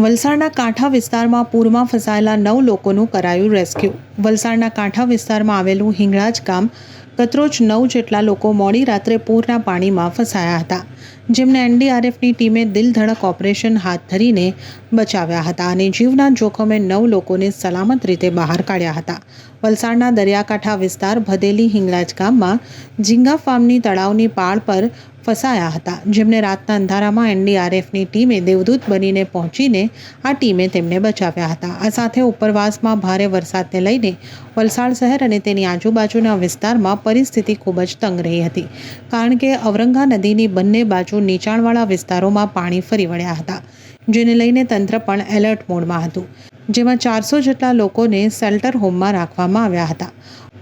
વલસાડના કાંઠા વિસ્તારમાં પૂરમાં ફસાયેલા નવ લોકોનું કરાયું રેસ્ક્યુ. વલસાડના કાંઠા વિસ્તારમાં આવેલું હિંગળાજ ગામ કતરોજ નવ જેટલા લોકો મોડી રાત્રે પૂરના પાણીમાં ફસાયા હતા, જેમને એનડીઆરએફની ટીમે દિલધડક ઓપરેશન હાથ ધરીને બચાવ્યા હતા અને જીવના જોખમે નવ લોકોને સલામત રીતે બહાર કાઢ્યા હતા. વલસાડના દરિયાકાંઠા વિસ્તાર ભદેલી હિંગળાજ ગામમાં ઝીંગા ફાર્મની તળાવની પાળ પર ફસાયા હતા. જેમને રાતના અંધારામાં એનડીઆરએફની ટીમે દેવદૂત બનીને પહોંચીને આ ટીમે તેમને બચાવ્યા હતા. આ સાથે ઉપરવાસમાં ભારે વરસાદને લઈને વલસાડ શહેર અને તેની આજુબાજુના વિસ્તારમાં પરિસ્થિતિ ખૂબ જ તંગ રહી હતી. કારણ કે ઔરંગા નદીની બંને બાજુ નીચાણવાળા વિસ્તારોમાં પાણી ફરી વળ્યા હતા, જેને લઈને તંત્ર પણ એલર્ટ મોડમાં હતું, જેમાં ચારસો જેટલા લોકોને શેલ્ટર હોમમાં રાખવામાં આવ્યા હતા.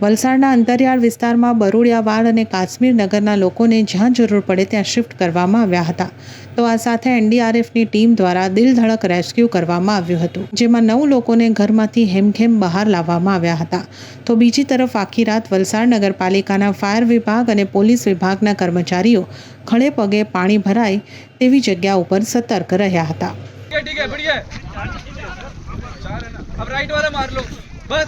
વલસાડના અંતરિયાળ વિસ્તારમાં બરુડિયાવાડ અને કાશ્મીર નગરના લોકોને જ્યાં જરૂર પડે ત્યાં શિફ્ટ કરવામાં આવ્યા હતા તો આ સાથે એનડીઆરએફની ટીમ દ્વારા દિલધડક રેસ્ક્યુ કરવામાં આવ્યું હતું જેમાં નવ લોકોને ઘરમાંથી હેમખેમ બહાર લાવવામાં આવ્યા હતા તો બીજી તરફ આખી રાત વલસાડ નગરપાલિકાના ફાયર વિભાગ અને પોલીસ વિભાગના કર્મચારીઓ ખડે પગે પાણી ભરાય તેવી જગ્યા ઉપર સતર્ક રહ્યા હતા ठीक है ठीक है बढ़िया है अब राइट वाला मार लो बस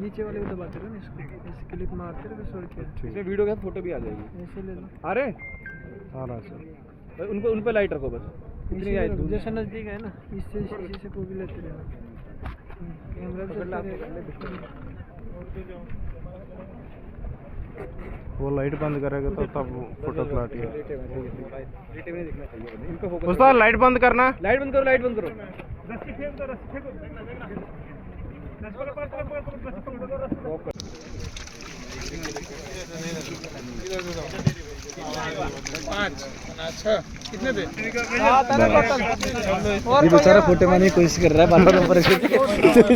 नीचे वाले को दबाते रहो ना इसको ऐसे क्लिक मारते रहो क्या। इसमें वीडियो के फ़ोटो भी आ जाएगी। ऐसे ले लो। अरे रहे? आ रहा सर। उनको उन पे लाइट रखो बस। इतनी जैसे नज़दीक है ना इससे इसी से को भी लेते रहना वो लाइट बंद करेगा तो तब फ़ोटो क्लैरिटी है दिखना चाहिए इनको फोकस उस्ताद लाइट बंद करना लाइट बंद करो लाइट बंद करो और बेचारा फ़ोटो मारने की कोशिश कर रहा है बार बार